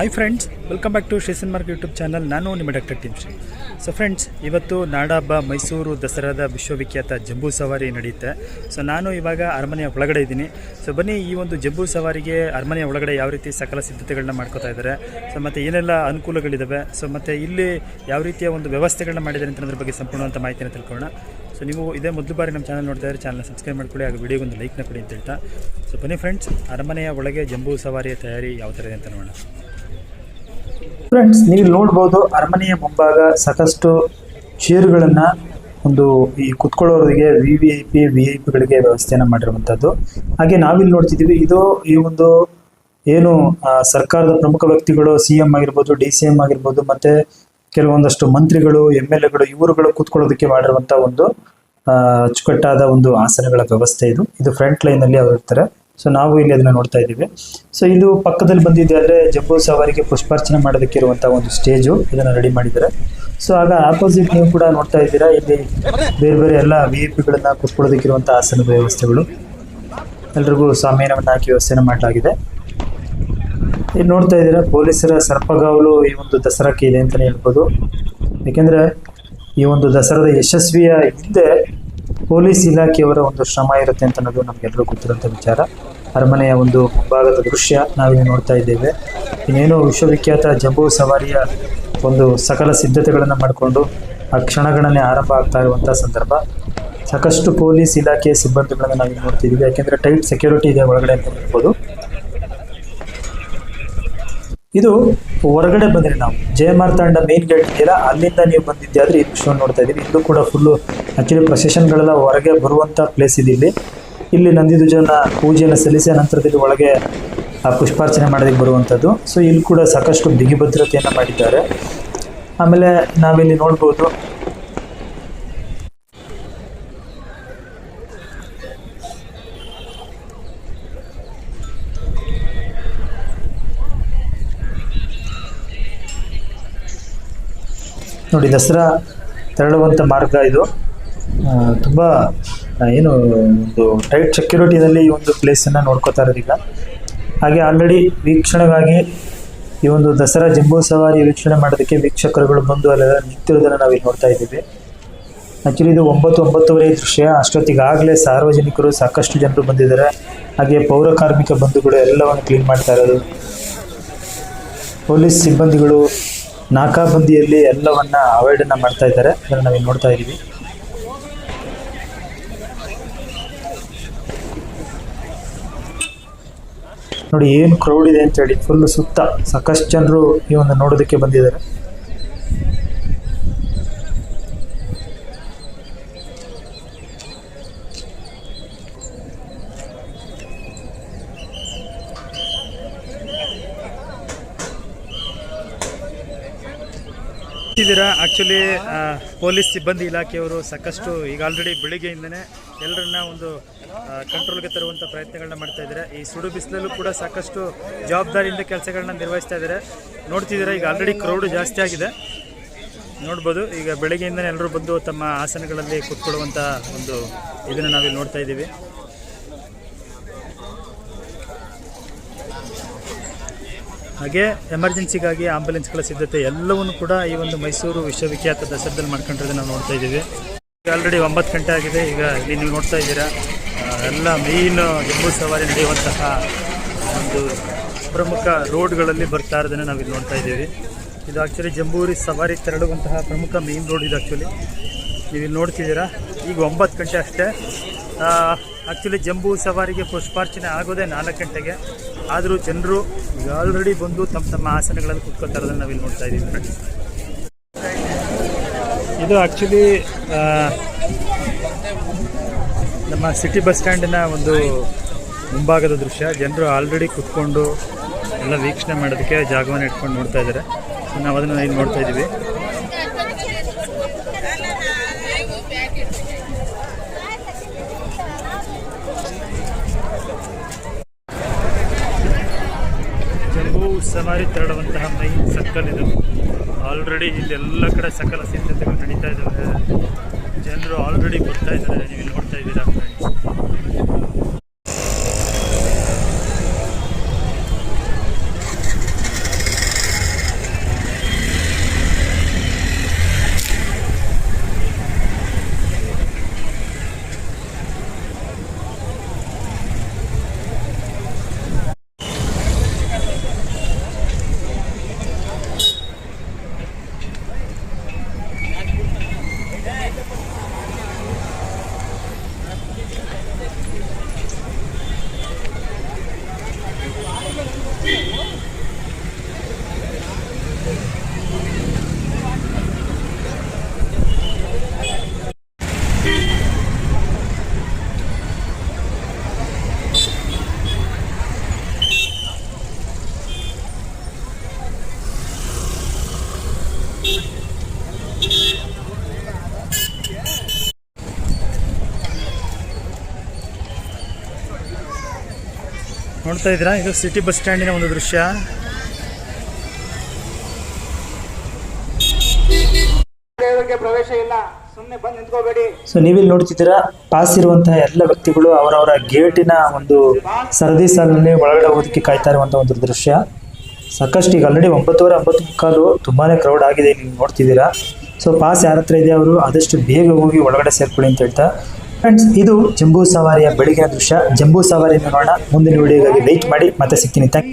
Hi friends welcome back to ಶೇಸನ್ ಮಾರ್ಕ್ YouTube channel ನಾನು ನಿಮ್ಮ ಡಾಕ್ಟರ್ ಟಿಮ್ ಶ್ರೀ ಸೊ ಫ್ರೆಂಡ್ಸ್ ಇವತ್ತು ನಾಡಹಬ್ಬ ಮೈಸೂರು ದಸರಾದ ವಿಶ್ವವಿಖ್ಯಾತ ಜಂಬೂ ಸವಾರಿ ನಡೆಯುತ್ತೆ. ಸೊ ನಾನು ಇವಾಗ ಅರಮನೆಯ ಒಳಗಡೆ ಇದ್ದೀನಿ. ಸೊ ಬನ್ನಿ ಈ ಒಂದು ಜಂಬೂ ಸವಾರಿಗೆ ಅರಮನೆಯ ಒಳಗಡೆ ಯಾವ ರೀತಿ ಸಕಲ ಸಿದ್ಧತೆಗಳನ್ನ ಮಾಡ್ಕೋತಾ ಇದ್ದಾರೆ. ಸೊ ಮತ್ತು ಏನೆಲ್ಲ ಅನುಕೂಲಗಳಿದ್ದಾವೆ ಸೊ ಮತ್ತು ಇಲ್ಲಿ ಯಾವ ರೀತಿಯ ಒಂದು ವ್ಯವಸ್ಥೆಗಳನ್ನ ಮಾಡಿದ್ದಾರೆ ಅಂತ ಅದ್ರ ಬಗ್ಗೆ ಸಂಪೂರ್ಣವಂತ ಮಾಹಿತಿನ ತಿಳ್ಕೊಳ್ಳೋಣ. ಸೊ ನೀವು ಇದೇ ಮೊದಲು ಬಾರಿ ನಮ್ಮ ಚಾನಲ್ ನೋಡ್ತಾ ಇದ್ದಾರೆ ಚಾನಲ್ನ ಸಬ್ಸ್ಕ್ರೈಬ್ ಮಾಡ್ಕೊಳ್ಳಿ ಹಾಗೂ ವೀಡಿಯೋಗೊಂದು ಲೈಕ್ನ ಕೊಡಿ ಅಂತ ಹೇಳ್ತಾ. ಸೊ ಬನ್ನಿ ಫ್ರೆಂಡ್ಸ್ ಅರಮನೆಯ ಒಳಗೆ ಜಂಬೂ ಸವಾರಿಯ ತಯಾರಿ ಯಾವ ಥರ ಇದೆ ಅಂತ ನೋಡೋಣ. ಫ್ರೆಂಡ್ಸ್ ನೀವು ನೋಡ್ಬೋದು ಅರಮನೆಯ ಮುಂಭಾಗ ಸಾಕಷ್ಟು ಚೇರುಗಳನ್ನು ಒಂದು ಈ ಕುತ್ಕೊಳ್ಳೋರಿಗೆ V V I P V I ಪಿಗಳಿಗೆ ವ್ಯವಸ್ಥೆಯನ್ನು ಮಾಡಿರುವಂಥದ್ದು ಹಾಗೆ ನಾವಿಲ್ಲಿ ನೋಡ್ತಿದ್ದೀವಿ, ಇದು ಈ ಒಂದು ಏನು ಸರ್ಕಾರದ ಪ್ರಮುಖ ವ್ಯಕ್ತಿಗಳು ಸಿ ಎಂ ಆಗಿರ್ಬೋದು ಡಿ ಸಿ ಎಂ ಆಗಿರ್ಬೋದು, ಮತ್ತೆ ಕೆಲವೊಂದಷ್ಟು ಮಂತ್ರಿಗಳು ಎಂ ಎಲ್ ಎಗಳು ಇವರುಗಳು ಕೂತ್ಕೊಳ್ಳೋದಕ್ಕೆ ಮಾಡಿರುವಂಥ ಒಂದು ಅಚ್ಚುಕಟ್ಟಾದ ಒಂದು ಆಸನಗಳ ವ್ಯವಸ್ಥೆ ಇದು. ಇದು ಫ್ರಂಟ್ ಲೈನ್ ಅಲ್ಲಿ ಅವ್ರು ಇರ್ತಾರೆ. ಸೊ ನಾವು ಇಲ್ಲಿ ಅದನ್ನ ನೋಡ್ತಾ ಇದ್ದೀವಿ. ಸೊ ಇದು ಪಕ್ಕದಲ್ಲಿ ಬಂದಿದೆ ಅಂದ್ರೆ ಜಂಬೂ ಸವಾರಿಗೆ ಪುಷ್ಪಾರ್ಚನೆ ಮಾಡೋದಕ್ಕೆ ಇರುವಂಥ ಒಂದು ಸ್ಟೇಜು ಇದನ್ನ ರೆಡಿ ಮಾಡಿದ್ದಾರೆ. ಸೊ ಆಗ ಆಪೋಸಿಟ್ ನೀವು ಕೂಡ ನೋಡ್ತಾ ಇದ್ದೀರಾ? ಇಲ್ಲಿ ಬೇರೆ ಬೇರೆ ಎಲ್ಲ ವಿ ಐ ಪಿಗಳನ್ನ ಕೂತ್ಕೊಳ್ಳೋದಕ್ಕಿರುವಂತಹ ಆಸನದ ವ್ಯವಸ್ಥೆಗಳು. ಎಲ್ರಿಗೂ ಸಾಮಾನ್ಯವನ್ನು ಹಾಕಿ ವ್ಯವಸ್ಥೆನ ಮಾಡಲಾಗಿದೆ. ಇಲ್ಲಿ ನೋಡ್ತಾ ಇದ್ದೀರಾ? ಪೊಲೀಸರ ಸರ್ಪಗಾವಲು ಈ ಒಂದು ದಸರಾಕ್ಕೆ ಇದೆ ಅಂತಲೇ ಹೇಳ್ಬೋದು. ಯಾಕೆಂದ್ರೆ ಈ ಒಂದು ದಸರಾದ ಯಶಸ್ವಿಯ ಹಿಂದೆ ಪೊಲೀಸ್ ಇಲಾಖೆಯವರ ಒಂದು ಶ್ರಮ ಇರುತ್ತೆ ಅಂತ ಅನ್ನೋದು ನಮಗೆಲ್ಲರೂ ಗೊತ್ತಿರುವಂಥ ವಿಚಾರ. ಅರಮನೆಯ ಒಂದು ಮುಂಭಾಗದ ದೃಶ್ಯ ನಾವಿಲ್ಲಿ ನೋಡ್ತಾ ಇದ್ದೇವೆ. ಇನ್ನೇನು ವಿಶ್ವವಿಖ್ಯಾತ ಜಂಬೂ ಸವಾರಿಯ ಒಂದು ಸಕಲ ಸಿದ್ಧತೆಗಳನ್ನು ಮಾಡಿಕೊಂಡು ಆ ಕ್ಷಣಗಣನೆ ಆರಂಭ ಆಗ್ತಾ ಇರುವಂಥ ಸಂದರ್ಭ. ಸಾಕಷ್ಟು ಪೊಲೀಸ್ ಇಲಾಖೆಯ ಸಿಬ್ಬಂದಿಗಳನ್ನು ನಾವಿಲ್ಲಿ ನೋಡ್ತಿದ್ದೀವಿ. ಯಾಕೆಂದರೆ ಟೈಟ್ ಸೆಕ್ಯೂರಿಟಿ ಇದೆ ಒಳಗಡೆ ಅಂತ ಹೇಳ್ಬೋದು. ಇದು ಹೊರಗಡೆ ಬಂದ್ರೆ ನಾವು. ಜಯಮಾರ್ತಾಂಡ ಮೇನ್ ಗೇಟ್ ಇದೆಯಲ್ಲ ಅಲ್ಲಿಂದ ನೀವು ಬಂದಿದ್ದೆ ಈ ದೃಶ್ಯವನ್ನು ನೋಡ್ತಾ ಇದೀವಿ ಇದು ಕೂಡ ಫುಲ್ಲು ಆಕ್ಚುಲಿ ಪ್ರೊಸೆಷನ್ಗಳೆಲ್ಲ ಹೊರಗೆ ಬರುವಂತ ಪ್ಲೇಸ್ ಇದೆ ಇಲ್ಲಿ. ಇಲ್ಲಿ ನಂದಿಧ್ವಜನ ಪೂಜೆಯನ್ನು ಸಲ್ಲಿಸಿದ ನಂತರದಲ್ಲಿ ಒಳಗೆ ಪುಷ್ಪಾರ್ಚನೆ ಮಾಡೋದಕ್ಕೆ ಬರುವಂಥದ್ದು ಸೊ ಇಲ್ಲಿ ಕೂಡ ಸಾಕಷ್ಟು ಬಿಗಿ ಭದ್ರತೆಯನ್ನು ಮಾಡಿದ್ದಾರೆ. ಆಮೇಲೆ ನಾವಿಲ್ಲಿ ನೋಡ್ಬೋದು ನೋಡಿ, ದಸರಾ ತೆರಳುವಂಥ ಮಾರ್ಗ ಇದು. ತುಂಬ ಏನು, ಒಂದು ಟೈಟ್ ಸೆಕ್ಯೂರಿಟಿಯಲ್ಲಿ ಈ ಒಂದು ಪ್ಲೇಸನ್ನು ನೋಡ್ಕೋತಾ ಇರೋದಿಲ್ಲ ಹಾಗೆ ಆಲ್ರೆಡಿ ವೀಕ್ಷಣೆಗಾಗಿ ಈ ಒಂದು ದಸರಾ ಜಂಬೂ ಸವಾರಿ ವೀಕ್ಷಣೆ ಮಾಡೋದಕ್ಕೆ ವೀಕ್ಷಕರುಗಳು ಬಂದು ಅಲ್ಲೆಲ್ಲ ನಿಂತಿರೋದನ್ನು ನಾವಿಲ್ಲಿ ನೋಡ್ತಾ ಇದ್ದೀವಿ. ಆ್ಯಕ್ಚುಲಿ ಇದು ಒಂಬತ್ತು ಒಂಬತ್ತುವರೆ ದೃಶ್ಯ. ಅಷ್ಟೊತ್ತಿಗಾಗಲೇ ಸಾರ್ವಜನಿಕರು ಸಾಕಷ್ಟು ಜನರು ಬಂದಿದ್ದಾರೆ. ಹಾಗೆ ಪೌರ ಕಾರ್ಮಿಕ ಬಂಧುಗಳು ಎಲ್ಲವನ್ನು ಕ್ಲೀನ್ ಮಾಡ್ತಾ ಇರೋದು. ಪೊಲೀಸ್ ಸಿಬ್ಬಂದಿಗಳು ನಾಕಾಬಂದಿಯಲ್ಲಿ ಎಲ್ಲವನ್ನ ಅವಾಯ್ಡ್ ಅನ್ನ ಮಾಡ್ತಾ ಇದ್ದಾರೆ. ಅದನ್ನ ನಾವಿಲ್ಲಿ ನೋಡ್ತಾ ಇದ್ದೀವಿ. ನೋಡಿ, ಏನು ಕ್ರೌಡ್ ಇದೆ ಅಂತ ಹೇಳಿ ಫುಲ್ ಸುತ್ತ ಸಾಕಷ್ಟು ಜನರು ಈ ಒಂದು ನೋಡೋದಕ್ಕೆ ಬಂದಿದ್ದಾರೆ. ಇದ್ದೀರಾ ಆ್ಯಕ್ಚುಲಿ ಪೊಲೀಸ್ ಸಿಬ್ಬಂದಿ ಇಲಾಖೆಯವರು ಸಾಕಷ್ಟು ಈಗ ಆಲ್ರೆಡಿ ಬೆಳಿಗ್ಗೆಯಿಂದನೇ ಎಲ್ಲರನ್ನ ಒಂದು ಕಂಟ್ರೋಲ್ಗೆ ತರುವಂಥ ಪ್ರಯತ್ನಗಳನ್ನ ಮಾಡ್ತಾ ಇದ್ದಾರೆ. ಈ ಸುಡು ಬಿಸಿಲಲ್ಲೂ ಕೂಡ ಸಾಕಷ್ಟು ಜವಾಬ್ದಾರಿಯಿಂದ ಕೆಲಸಗಳನ್ನ ನಿರ್ವಹಿಸ್ತಾ ಇದ್ದಾರೆ. ನೋಡ್ತಿದ್ದೀರಾ, ಈಗ ಆಲ್ರೆಡಿ ಕ್ರೌಡ್ ಜಾಸ್ತಿ ಆಗಿದೆ. ನೋಡ್ಬೋದು, ಈಗ ಬೆಳಗ್ಗೆಯಿಂದನೇ ಎಲ್ಲರೂ ಬಂದು ತಮ್ಮ ಆಸನಗಳಲ್ಲಿ ಕೂತ್ಕೊಳ್ಳುವಂಥ ಒಂದು ಇದನ್ನು ನಾವಿಲ್ಲಿ ನೋಡ್ತಾ ಇದ್ದೀವಿ. ಹಾಗೆ ಎಮರ್ಜೆನ್ಸಿಗಾಗಿ ಆಂಬುಲೆನ್ಸ್ಗಳ ಸಿದ್ಧತೆ ಎಲ್ಲವನ್ನು ಕೂಡ ಈ ಒಂದು ಮೈಸೂರು ವಿಶ್ವವಿಖ್ಯಾತ ದಸರಾದಲ್ಲಿ ಮಾಡ್ಕೊಂಡಿರೋದನ್ನ ನಾವು ನೋಡ್ತಾ ಇದ್ದೀವಿ. ಈಗ ಆಲ್ರೆಡಿ ಒಂಬತ್ತು ಗಂಟೆ ಆಗಿದೆ. ಈಗ ಇಲ್ಲಿ ನೀವು ನೋಡ್ತಾ ಇದ್ದೀರಾ ಎಲ್ಲ ಮೇಯ್ನ್ ಜಂಬೂ ಸವಾರಿ ನಡೆಯುವಂತಹ ಒಂದು ಪ್ರಮುಖ ರೋಡ್ಗಳಲ್ಲಿ ಬರ್ತಾ ಇರೋದನ್ನು ನಾವಿಲ್ಲಿ ನೋಡ್ತಾ ಇದ್ದೀವಿ. ಇದು ಆ್ಯಕ್ಚುಲಿ ಜಂಬೂರಿ ಸವಾರಿ ತೆರಳುವಂತಹ ಪ್ರಮುಖ ಮೇನ್ ರೋಡ್ ಇದು ಆ್ಯಕ್ಚುಲಿ ನೀವು ಇಲ್ಲಿ ನೋಡ್ತಿದ್ದೀರಾ? ಈಗ ಒಂಬತ್ತು ಗಂಟೆ ಅಷ್ಟೇ. ಆ್ಯಕ್ಚುಲಿ ಜಂಬೂ ಸವಾರಿಗೆ ಪುಷ್ಪಾರ್ಚನೆ ಆಗೋದೇ ನಾಲ್ಕು ಗಂಟೆಗೆ. ಆದರೂ ಜನರು ಆಲ್ರೆಡಿ ಬಂದು ತಮ್ಮ ತಮ್ಮ ಆಸನಗಳಲ್ಲಿ ಕುತ್ಕೊಳ್ತಾ ಇರೋದನ್ನ ನಾವಿಲ್ಲಿ ನೋಡ್ತಾ ಇದ್ದೀವಿ. ಫ್ರೆಂಡ್ಸ್ ಇದು ಆ್ಯಕ್ಚುಲಿ ನಮ್ಮ ಸಿಟಿ ಬಸ್ ಸ್ಟ್ಯಾಂಡಿನ ಒಂದು ಮುಂಭಾಗದ ದೃಶ್ಯ. ಜನರು ಆಲ್ರೆಡಿ ಕುತ್ಕೊಂಡು ಎಲ್ಲ ವೀಕ್ಷಣೆ ಮಾಡೋದಕ್ಕೆ ಜಾಗವನ್ನು ಇಟ್ಕೊಂಡು ನೋಡ್ತಾ ಇದ್ದಾರೆ. ನಾವು ಅದನ್ನು ಇಲ್ಲಿ ನೋಡ್ತಾ ಇದ್ದೀವಿ. ಸವಾರಿ ತೆರಳುವಂತಹ ಮೈನ್ ಸರ್ಕಲ್ ಇದು. ಆಲ್ರೆಡಿ ಇಲ್ಲೆಲ್ಲ ಕಡೆ ಸಕಲ ಸಿದ್ಧತೆಗಳು ನಡೀತಾ ಇದ್ದಾವೆ. ಜನರು ಆಲ್ರೆಡಿ ಬರ್ತಾ ಇದ್ದಾರೆ. ನೀವು ಇಲ್ಲಿ ನೋಡ್ತಾ ಇದ್ದೀರಾ? Oh, ನೋಡ್ತಾ ಇದ್ದೀರಾ? ಇದು ಸಿಟಿ ಬಸ್ ಸ್ಟ್ಯಾಂಡಿನ ಒಂದು ದೃಶ್ಯ. ಪ್ರವೇಶ ಇಲ್ಲ. ಸುಮ್ಮನೆ ಬಂದು ನಿಂತ್ಕೋಬೇಡಿ. ಸೊ ನೀವಿಲ್ಲಿ ನೋಡ್ತಿದ್ದೀರಾ ಪಾಸ್ ಇರುವಂತಹ ಎಲ್ಲ ವ್ಯಕ್ತಿಗಳು ಅವರವರ ಗೇಟಿನ ಒಂದು ಸರದಿ ಸಾಲಿನಲ್ಲಿ ಒಳಗಡೆ ಹೋಗೋದಕ್ಕೆ ಕಾಯ್ತಾ ಇರುವಂತಹ ಒಂದು ದೃಶ್ಯ. ಸಾಕಷ್ಟು ಈಗ ಆಲ್ರೆಡಿ ಒಂಬತ್ತುವರೆ ಒಂಬತ್ತು ಮುಕ್ಕಾಲು ತುಂಬಾನೇ ಕ್ರೌಡ್ ಆಗಿದೆ ನೀವು ನೋಡ್ತಿದ್ದೀರಾ. ಸೊ ಪಾಸ್ ಯಾರ ಹತ್ರ ಇದೆ ಅವರು ಆದಷ್ಟು ಬೇಗ ಹೋಗಿ ಒಳಗಡೆ ಸೇರ್ಕೊಳ್ಳಿ ಅಂತ ಹೇಳ್ತಾ ಫ್ರೆಂಡ್ಸ್ ಇದು ಜಂಬೂ ಸವಾರಿಯ ಬೆಳಗಿನ ದೃಶ್ಯ. ಜಂಬೂ ಸವಾರಿ ನೋಡೋಣ. ಮುಂದಿನ ವಿಡಿಯೋಗಾಗಿ ವೆಯ್ಟ್ ಮಾಡಿ. ಮತ್ತೆ ಸಿಗ್ತೀನಿ. ಥ್ಯಾಂಕ್